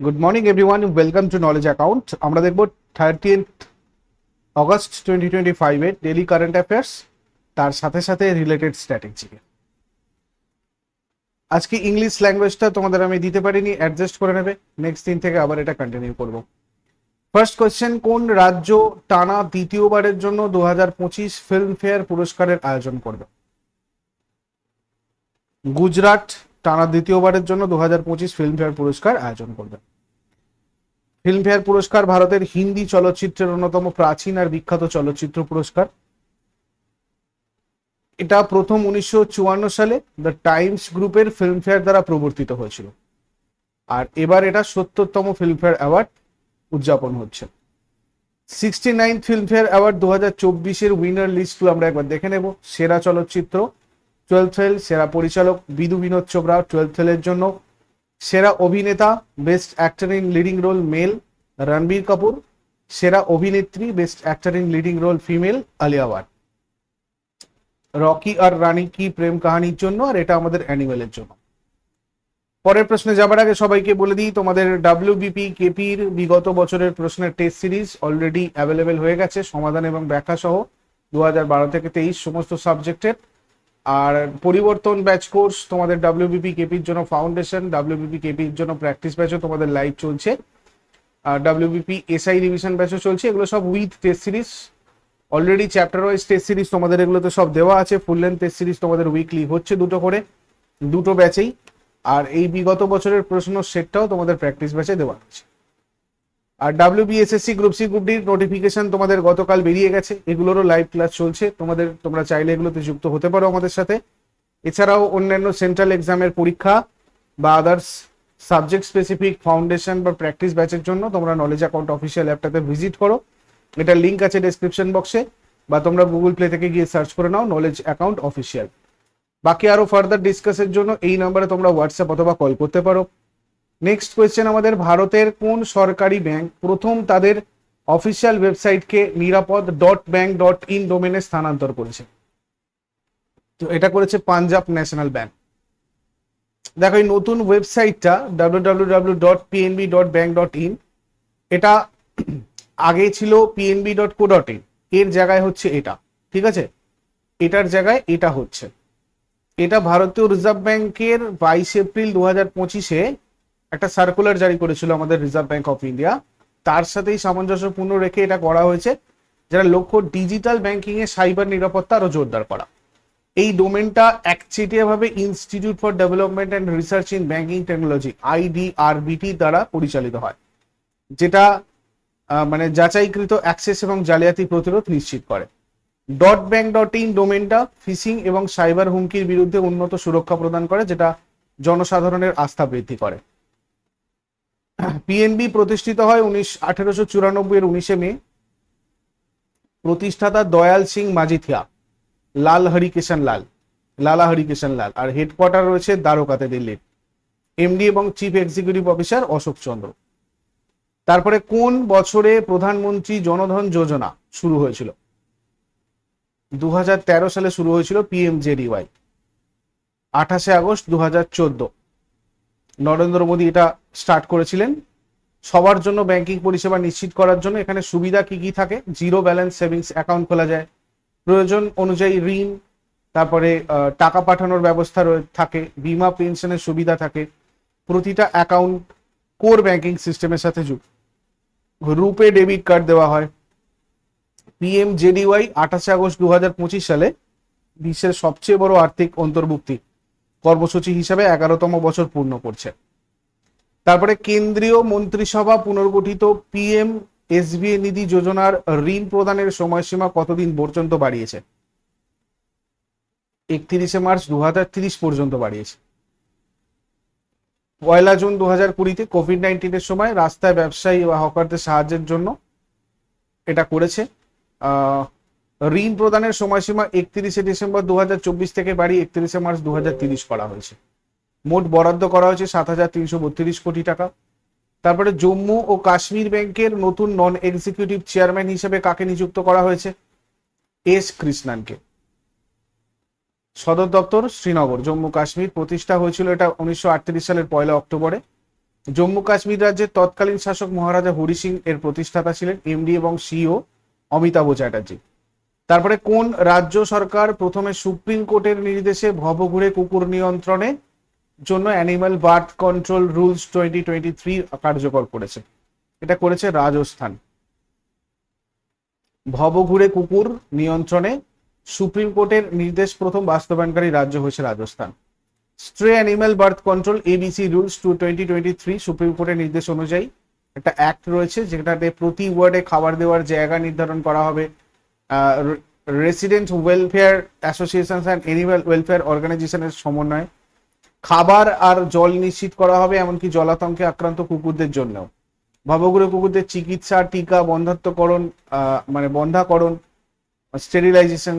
Good morning everyone welcome to knowledge account আমরা দেখব thirteenth August twenty twenty ফাইভের daily current affairs তার সাথে সাথে রিলেটেড স্ট্র্যাটেজি আজকে ইংলিশ ল্যাঙ্গুয়েজটা তোমাদের আমি দিতে পারিনি অ্যাডজাস্ট করে নেবে। নেক্সট দিন থেকে আবার এটা কন্টিনিউ করব। ফার্স্ট কোয়েশ্চেন কোন রাজ্য টানা দ্বিতীয়বারের জন্য দু হাজার পঁচিশ ফিল্মফেয়ার পুরস্কারের আয়োজন করবে? গুজরাট টানা দ্বিতীয়বারের জন্য দু হাজার পঁচিশ ফিল্মফেয়ার পুরস্কার আয়োজন করবে ফিল্মফেয়ার পুরস্কার ভারতের হিন্দি চলচ্চিত্রের অন্যতম প্রাচীন আর বিখ্যাত চলচ্চিত্র পুরস্কার। এটা প্রথম উনিশশো চুয়ান্ন সালে দ্য টাইমস গ্রুপের ফিল্মফেয়ার দ্বারা প্রবর্তিত হয়েছিল। আর এবার এটা সত্তরতম ফিল্মফেয়ার অ্যাওয়ার্ড উদযাপন হচ্ছে। সিক্সটি নাইন ফিল্মফেয়ার অ্যাওয়ার্ড দু হাজার চব্বিশের উইনার লিস্টগুলো আমরা একবার দেখে নেব। সেরা চলচ্চিত্র টুয়েলভ ফেল সেরা পরিচালক বিদু বিনোদ চোপড়া টুয়েলভ ফেলের জন্য। সেরা অভিনেতা, best actor in leading role male, Ranbir Kapoor. সেরা অভিনেত্রী, best actor in leading role female, Alia Bhatt. Rocky Aur Rani Ki Prem কাহানির জন্য, আর এটা আমাদের অ্যানিমেলের জন্য। পরের প্রশ্নে যাবার আগে সবাইকে বলে দিই, তোমাদের ডাব্লিউবিপি, কেপির বিগত বছরের প্রশ্নের টেস্ট সিরিজ অলরেডি অ্যাভেলেবেল হয়ে গেছে, সমাধান এবং ব্যাখ্যা সহ দু বারো থেকে তেইশ সমস্ত সাবজেক্টের আর পরিবর্তন ব্যাচ কোর্স তোমাদের ডাব্লিউবিপি কেপির জন্য ফাউন্ডেশন ডাব্লিউবিপি কেপির জন্য প্র্যাকটিস ব্যাচও তোমাদের লাইভ চলছে। আর ডাব্লিউবিপি এসআই রিভিশন ব্যাচও চলছে, এগুলো সব with test series already chapter wise test series তোমাদের এগুলোতে সব দেওয়া আছে ফুল লেন্থ টেস্ট সিরিজ তোমাদের উইকলি হচ্ছে দুটো করে, দুটো ব্যাচেই আর এই বিগত বছরের প্রশ্ন সেটটাও তোমাদের প্র্যাকটিস ব্যাচে দেওয়া আছে। আর ডাব্লিউবিএসএসসি গ্রুপ সি গ্রুপ ডির নোটিফিকেশন তোমাদের গতকাল বেরিয়ে গেছে। এগুলোরও লাইভ ক্লাস চলছে। তোমাদের, তোমরা চাইলে এগুলোতে যুক্ত হতে পারো আমাদের সাথে। এছাড়াও অন্যান্য সেন্ট্রাল এক্সামের পরীক্ষা বা আদার্স সাবজেক্ট স্পেসিফিক ফাউন্ডেশন বা প্র্যাকটিস ব্যাচের জন্য তোমরা নলেজ অ্যাকাউন্ট অফিসিয়াল অ্যাপটাতে ভিজিট করো। এটা লিঙ্ক আছে ডেসক্রিপশন বক্সে বা তোমরা গুগল প্লে থেকে গিয়ে সার্চ করে নাও নলেজ অ্যাকাউন্ট অফিসিয়াল বাকি আরও ফার্দার ডিসকাসের জন্য এই নাম্বারে তোমরা হোয়াটসঅ্যাপ অথবা কল করতে পারো। নেক্সট কোয়েশ্চেন আমাদের ভারতের কোন সরকারি ব্যাংক প্রথম তাদের অফিসিয়াল ওয়েবসাইটকে নিরাপদ ডট ব্যাংক ডট ইন ডোমেনে স্থানান্তর করেছে? তো এটা করেছে পাঞ্জাব ন্যাশনাল ব্যাংক দেখো, এই নতুন ওয়েবসাইটটা W W W dot PNB dot bank dot in এটা আগে ছিল PNB dot co dot in এর জায়গায় হচ্ছে এটা, ঠিক আছে? এটার জায়গায় এটা হচ্ছে। এটা ভারতীয় রিজার্ভ ব্যাংকের বাইশ এপ্রিল দু হাজার পঁচিশে একটা সার্কুলার জারি করেছিল আমাদের রিজার্ভ ব্যাংক অফ ইন্ডিয়া তার সাথেই সামঞ্জস্যপূর্ণ রেখে এটা করা হয়েছে যারা লক্ষ্য ডিজিটাল ব্যাংকিং এ সাইবার নিরাপত্তা আরও জোরদার করা। এই ডোমেনটা একচেটিয়াভাবে institute for development and research in banking technology IDRBT দ্বারা পরিচালিত হয়, যেটা মানে যাচাইকৃত অ্যাক্সেস এবং জালিয়াতি প্রতিরোধ নিশ্চিত করে। ডট ব্যাংক ডট ইন ডোমেনটা ফিশিং এবং সাইবার হুমকির বিরুদ্ধে উন্নত সুরক্ষা প্রদান করে, যেটা জনসাধারণের আস্থা বৃদ্ধি করে। পিএনবি প্রতিষ্ঠিত হয় উনিশ, আঠেরোশো চুরানব্বই এর উনিশে মে। প্রতিষ্ঠাতা দয়াল সিং মাজিথিয়া, লাল হরিকিষণ লাল, লালা হরিকিষণ লাল। আর হেডকোয়ার্টার রয়েছে দ্বারকাতে দিল্লির এমডি এবং chief executive officer Ashok Chandra. তারপরে কোন বছরে প্রধানমন্ত্রী জনধন যোজনা শুরু হয়েছিল? দু হাজার তেরো সালে শুরু হয়েছিল পিএমজেডিওয়াই আঠাশে আগস্ট দু হাজার চোদ্দ। নরেন্দ্র মোদী এটা স্টার্ট করেছিলেন। সবার জন্য ব্যাংকিং পরিষেবা নিশ্চিত করার জন্য এখানে সুবিধা কি কি থাকে? জিরো ব্যালেন্স সেভিংস অ্যাকাউন্ট খোলা যায়। প্রয়োজন অনুযায়ী ঋণ, তারপরে টাকা পাঠানোর ব্যবস্থা থাকে, বিমা, পেনশনের সুবিধা থাকে। প্রতিটা অ্যাকাউন্ট কোর ব্যাংকিং সিস্টেমের সাথে যুক্ত। রূপে ডেবিট কার্ড দেওয়া হয়। পিএম জেডিওয়াই আঠাশে আগস্ট দু হাজার পঁচিশ সালে বিশ্বের সবচেয়ে বড় আর্থিক অন্তর্ভুক্তি। কর্মসূচি হিসাবে এগারোতম বছর পূর্ণ করছে। তারপরে কেন্দ্রীয় মন্ত্রিসভা পুনর্গঠিত পিএম এসবিএ নিধি যোজনার ঋণ প্রদানের সময়সীমা কতদিন পর্যন্ত বাড়িয়েছে? একত্রিশে মার্চ দুহাজার ত্রিশ পর্যন্ত বাড়িয়েছে। পয়লা জুন দু হাজার কুড়িতে কোভিড নাইন্টিনের সময় রাস্তায় ব্যবসায়ী বা হকারদের সাহায্যের জন্য এটা করেছে। ঋণ প্রদানের সময়সীমা একত্রিশে ডিসেম্বর দু হাজার চব্বিশ থেকে বাড়িয়ে একত্রিশে মার্চ দু করা হয়েছে। মোট বরাদ্দ করা হয়েছে সাত হাজার তিনশো বত্রিশ কোটি টাকা। তারপরে জম্মু ও কাশ্মীর ব্যাংকের নতুন নন এক্সিকিউটিভ চেয়ারম্যান হিসেবে কাকে নিযুক্ত করা হয়েছে? এস কৃষ্ণানকে। সদর দপ্তর শ্রীনগর। জম্মু কাশ্মীর প্রতিষ্ঠা হয়েছিল এটা উনিশশো আটত্রিশ সালের পয়লা অক্টোবরে। জম্মু কাশ্মীর রাজ্যের তৎকালীন শাসক মহারাজা হরি সিং এর প্রতিষ্ঠাতা ছিলেন এমডি এবং সিও অমিতাভ চ্যাটার্জি। তারপরে কোন রাজ্য সরকার প্রথমে সুপ্রিম কোর্টের নির্দেশে ভবঘুরে কুকুর নিয়ন্ত্রণে জন্য animal birth control rules twenty twenty three কার্যকর করেছে। এটা করেছে রাজস্থান। ভবঘুরে কুকুর নিয়ন্ত্রণে সুপ্রিম কোর্টের নির্দেশ প্রথম বাস্তবায়নকারী রাজ্য হয়েছে Rajasthan. Stray animal birth control ABC rules two twenty twenty three supreme কোর্টের নির্দেশ অনুযায়ী একটা অ্যাক্ট রয়েছে, যেটাতে প্রতি ওয়ার্ডে খাবার দেওয়ার জায়গা নির্ধারণ করা হবে। Resident welfare association and animal welfare অর্গানাইজেশনের সমন্বয়ে খাবার আর জল নিশ্চিত করা হবে, এমনকি জলাতঙ্কে আক্রান্ত কুকুরদের জন্যও। ভবঘুরে কুকুরদের চিকিৎসা, টিকা, বন্ধাত্মকরণ মানে বন্ধাকরণ স্টেরিলাইজেশন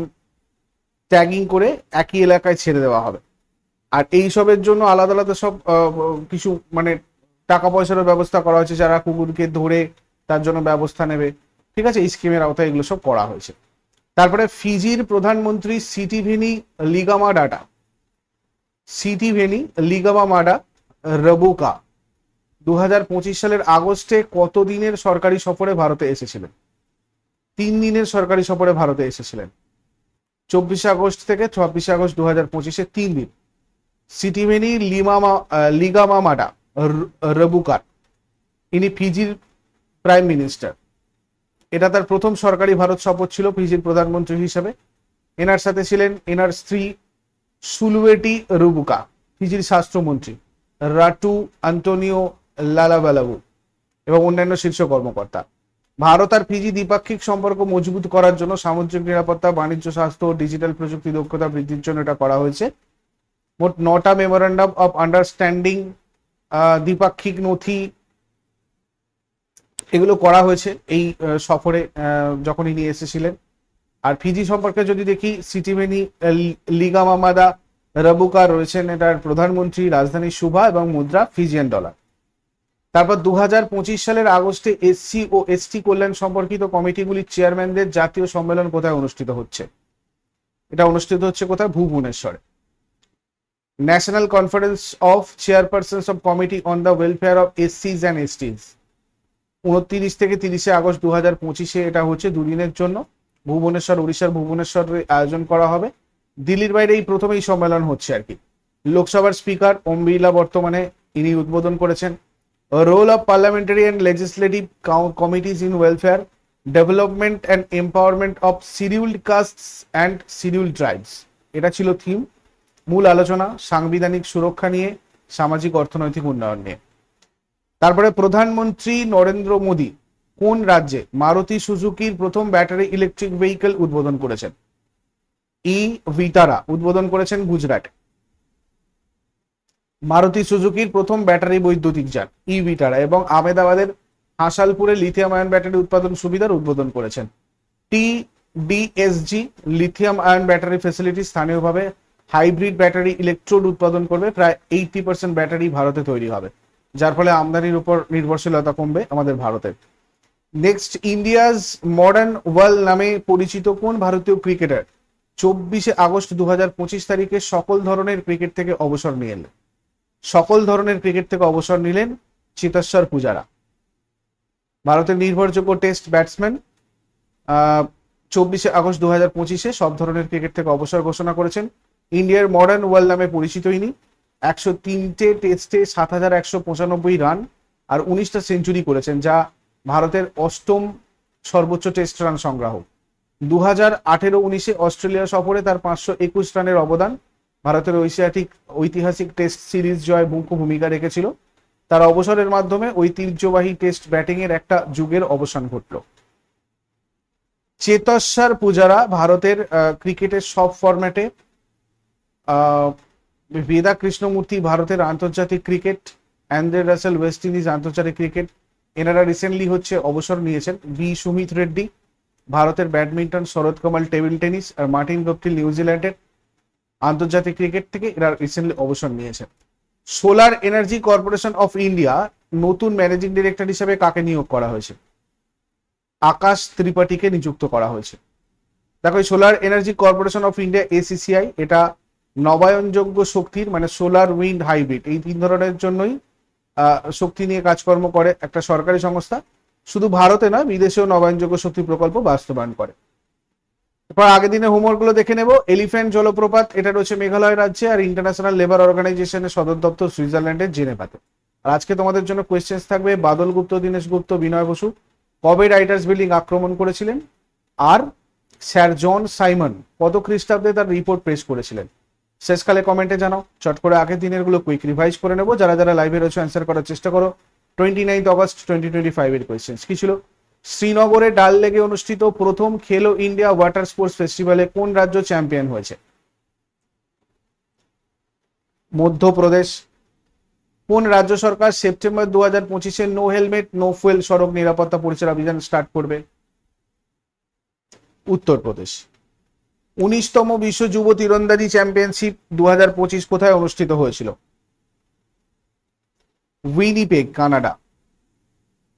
ট্যাগিং করে একই এলাকায় ছেড়ে দেওয়া হবে। আর এই সবের জন্য আলাদা আলাদা সব কিছু মানে টাকা পয়সারও ব্যবস্থা করা হয়েছে, যারা কুকুরকে ধরে তার জন্য ব্যবস্থা নেবে। ঠিক আছে? এই স্কিমের আওতায় এগুলো সব করা হয়েছে। তারপরে ফিজির প্রধানমন্ত্রী সিটিভিনি লিগামা ডাটা। সিটি ভেনি লিগামা মাডা রবুকা। দু হাজার পঁচিশ সালের আগস্টে কত দিনের সরকারি সফরে ভারতে এসেছিলেন? তিন দিনের সরকারি সফরে ভারতে এসেছিলেন। চব্বিশে আগস্ট থেকে ছাব্বিশে আগস্ট দু হাজার পঁচিশে তিন দিন। সিটিভেনি লিমামা আহ, লিগামা মাডা রবুকার ইনি ফিজির প্রাইম মিনিস্টার। এটা তার প্রথম সরকারি ভারত সফর ছিল ফিজির প্রধানমন্ত্রী হিসেবে। এনার সাথে ছিলেন এনার স্ত্রী সুলুয়েটি রুবুকা, ফিজির স্বাস্থ্যমন্ত্রী, রাটু আন্তোনিও লালাবালাবু এবং অন্যান্য শীর্ষ কর্মকর্তা। ভারত আর ফিজি দ্বিপাক্ষিক সম্পর্ক মজবুত করার জন্য সামুদ্রিক নিরাপত্তা, বাণিজ্য, স্বাস্থ্য ও ডিজিটাল প্রযুক্তি দক্ষতা বৃদ্ধির জন্য এটা করা হয়েছে। মোট নটা মেমোরান্ডাম অফ আন্ডারস্ট্যান্ডিং দ্বিপাক্ষিক নথি এগুলো করা হয়েছে। এই সফরে যখন ইনি এসেছিলেন আর ফিজি সম্পর্কে যদি দেখি, সিটিমেনি লিগামামাদা রাবুকা রয়েছেন এটার প্রধানমন্ত্রী, রাজধানী সুভা এবং মুদ্রা ফিজিয়ান ডলার। তারপর দু হাজার পঁচিশ সালের আগস্টে এসসি ও এসটি কল্যাণ সম্পর্কিত কমিটিগুলির চেয়ারম্যানদের জাতীয় সম্মেলন কোথায় অনুষ্ঠিত হচ্ছে? এটা অনুষ্ঠিত হচ্ছে কোথায়? ভুবনেশ্বরে। National conference of chairpersons of committee on the welfare of এসসিজ and STs উনত্রিশ থেকে তিরিশে আগস্ট দু হাজার পঁচিশে এটা হচ্ছে দুদিনের জন্য। ভুবনেশ্বর, উড়িষ্যার ভুবনেশ্বরে আয়োজন করা হবে। দিল্লির বাইরে এই প্রথম এই সম্মেলন হচ্ছে আর কি। লোকসভার স্পিকার ওম বিড়লা বর্তমানে ইনি উদ্বোধন করেছেন। Role of parliamentary and legislative committees in welfare, development and empowerment of scheduled castes and scheduled tribes. এটা ছিল থিম। মূল আলোচনা, সাংবিধানিক সুরক্ষা নিয়ে, সামাজিক অর্থনৈতিক উন্নয়ন নিয়ে। তারপরে প্রধানমন্ত্রী নরেন্দ্র মোদী কোন রাজ্যে মারুতি সুজুকির প্রথম ব্যাটারি ইলেকট্রিক ভেহিকেল উদ্বোধন করেছেন? ই ভিটারা উদ্বোধন করেছেন গুজরাট। মারুতি সুজুকির প্রথম ব্যাটারি বৈদ্যুতিক যান, ই ভিটারা এবং আহমেদাবাদের হাসালপুরে লিথিয়াম আয়ন ব্যাটারি উৎপাদন সুবিধার উদ্বোধন করেছেন। T, DSG, lithium ion battery facility স্থানীয়ভাবে হাইব্রিড ব্যাটারি ইলেকট্রোড উৎপাদন করবে, প্রায় এইটি পার্সেন্ট ব্যাটারি ভারতে তৈরি হবে, যার ফলে আমদানির উপর নির্ভরশীলতা কমবে আমাদের ভারতের। নেক্সট ইন্ডিয়াজ মডার্ন ওয়ার্ল্ড নামে পরিচিত কোন ভারতীয় ক্রিকেটার চব্বিশে আগস্ট দু হাজার পঁচিশ তারিখে সকল ধরনের ক্রিকেট থেকে অবসর নিয়ে এলেন সকল ধরনের ক্রিকেট থেকে অবসর নিলেন চিতেশ্বর পূজারা। ভারতের নির্ভরযোগ্য টেস্ট ব্যাটসম্যান চব্বিশে আগস্ট দু হাজার পঁচিশে সব ধরনের ক্রিকেট থেকে অবসর ঘোষণা করেছেন। ইন্ডিয়ার মডার্ন ওয়ার্ল্ড নামে পরিচিত ইনি। একশো তিনটে টেস্টে সাত হাজার একশো পঁচানব্বই রান আর উনিশটা সেঞ্চুরি করেছেন, যা ভারতের অষ্টম সর্বোচ্চ টেস্ট রান সংগ্রাহক। দু হাজার আঠেরো উনিশে অস্ট্রেলিয়া সফরে তার পাঁচশো একুশ রানের অবদান। ভারতের ঐতিহাসিক ঐতিহাসিক টেস্ট সিরিজ জয় মুখ্য ভূমিকা রেখেছিল। তার অবসরের মাধ্যমে ঐতিহ্যবাহী টেস্ট ব্যাটিং এর একটা যুগের অবসান ঘটল। চেতস্বর পূজারা ভারতের ক্রিকেটের সব ফরম্যাটে বেদা কৃষ্ণমূর্তি ভারতের আন্তর্জাতিক cricket, Andre Russell West Indies আন্তর্জাতিক ক্রিকেট এনারা রিসেন্টলি হচ্ছে অবসর নিয়েছেন। বি সুমিত রেড্ডি, ভারতের badminton, Sharath Kamal table tennis আর মার্টিন গপ্টিল নিউজিল্যান্ডের আন্তর্জাতিক ক্রিকেট থেকে এরা রিসেন্টলি অবসর নিয়েছেন। Solar energy corporation of India নতুন ম্যানেজিং ডিরেক্টর হিসেবে কাকে নিয়োগ করা হয়েছে? আকাশ ত্রিপাঠীকে নিযুক্ত করা হয়েছে। দেখো solar energy corporation of India SECI এটা নবায়নযোগ্য শক্তির মানে সোলার উইন্ড হাইব্রিড। এই তিন ধরনের জন্যই শক্তি নিয়ে কাজকর্ম করে একটা সরকারি সংস্থা। শুধু ভারতে নয়, বিদেশেও নবায়নযোগ্য শক্তি প্রকল্প বাস্তবায়ন করে। এরপর আগের দিনে হোমওয়ার্কগুলো দেখে নেব। এলিফ্যান্ট জলপ্রপাত, এটা রয়েছে মেঘালয় রাজ্যে আর ইন্টারন্যাশনাল লেবার অর্গানাইজেশনের সদর দপ্তর সুইজারল্যান্ডের জেনেভাতে। আর আজকে তোমাদের জন্য কোয়েশ্চেন্স থাকবে, বাদল গুপ্ত, দীনেশ গুপ্ত, বিনয় বসু, কবে রাইটার্স বিল্ডিং আক্রমণ করেছিলেন? আর স্যার জন সাইমন কত খ্রিস্টাব্দে তার রিপোর্ট পেশ করেছিলেন? শেষকালে কমেন্টে জানাও। চট করে আগের দিনেরগুলো কুইক রিভাইজ করে নেব। যারা যারা লাইভে রয়েছে অ্যান্সার করার চেষ্টা করো। Twenty ninth August twenty twenty ফাইভের কোয়েশ্চেন্স কি ছিল? শ্রীনগরে ডাল লেগে অনুষ্ঠিত প্রথম খেলো ইন্ডিয়া ওয়াটার স্পোর্টস ফেস্টিভ্যালে কোন রাজ্য চ্যাম্পিয়ন হয়েছে? মধ্যপ্রদেশ। কোন রাজ্য সরকার সেপ্টেম্বর দু হাজার পঁচিশে নো হেলমেট নো ফুয়েল সড়ক নিরাপত্তা পরিচয় অভিযান স্টার্ট করবে? উত্তরপ্রদেশ। উনিশতম বিশ্ব যুব তীরন্দাজি চ্যাম্পিয়নশিপ দু হাজার পঁচিশ কোথায় অনুষ্ঠিত হয়েছিল? Winnipeg, Canada.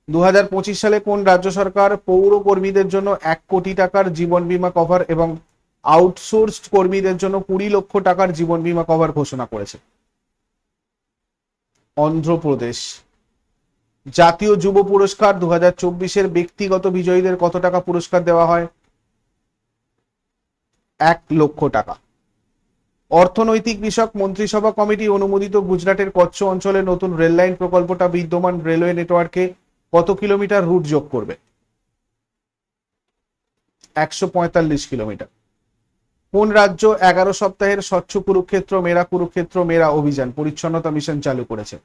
দু হাজার পঁচিশ সালে কোন রাজ্য সরকার পৌর কর্মীদের জন্য এক কোটি টাকার জীবন বীমা কভার এবং আউটসোর্সড কর্মীদের জন্য কুড়ি লক্ষ টাকার জীবন বীমা কভার ঘোষণা করেছে? অন্ধ্রপ্রদেশ। জাতীয় যুব পুরস্কার দু হাজার ব্যক্তিগত বিজয়ীদের কত টাকা পুরস্কার দেওয়া হয়? এক লক্ষ টাকা। অর্থনৈতিক বিষয়ক মন্ত্রিসভা কমিটি অনুমোদিত গুজরাটের কচ্ছ অঞ্চলে নতুন রেললাইন প্রকল্পটা বিদ্যমান রেলওয়ে নেটওয়ার্কে কত কিলোমিটার রুট যোগ করবে? একশো পঁয়তাল্লিশ কিলোমিটার। কোন রাজ্য এগারো সপ্তাহের স্বচ্ছ কুরুক্ষেত্র, মেরা কুরুক্ষেত্র, মেরা অভিযান, পরিচ্ছন্নতা মিশন চালু করেছে?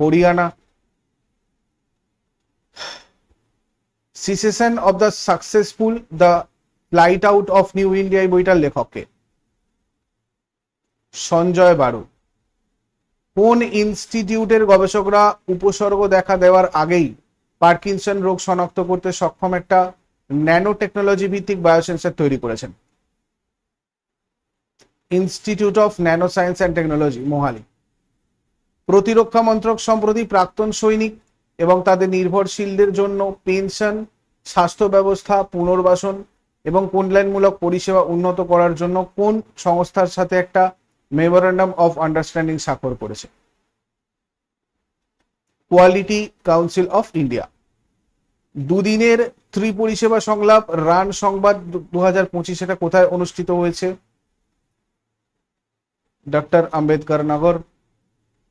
Haryana. Secession of the successful the light out of new India এই বইটার লেখককে। সঞ্জয় বারু। কোন ইনস্টিটিউটের গবেষকরা উপসর্গ দেখা দেওয়ার আগেই পার্কিনসন রোগ শনাক্ত করতে সক্ষম একটা ন্যানো টেকনোলজি ভিত্তিক বায়োসেন্সার তৈরি করেছেন। Institute of nano science and technology Mohali প্রতিরক্ষা মন্ত্রক সম্প্রতি প্রাক্তন সৈনিক এবং তাদের নির্ভরশীলদের জন্য পেনশন, স্বাস্থ্য ব্যবস্থা, পুনর্বাসন এবং কল্যাণমূলক পরিষেবা উন্নত করার জন্য কোন সংস্থার সাথে একটা মেমোরেন্ডাম অফ আন্ডারস্ট্যান্ডিং স্বাক্ষর করেছে? Quality council of India. দুদিনের ত্রি পরিষেবা সংলাপ, রান সংবাদ দু হাজার পঁচিশ এটা কোথায় অনুষ্ঠিত হয়েছে? ডক্টর আম্বেদকর নগর।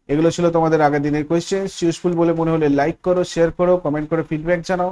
এগুলো ছিল তোমাদের আগের দিনের কোয়েশ্চেন ইউজফুল বলে মনে হলে লাইক করো শেয়ার করো কমেন্ট করে ফিডব্যাক জানাও।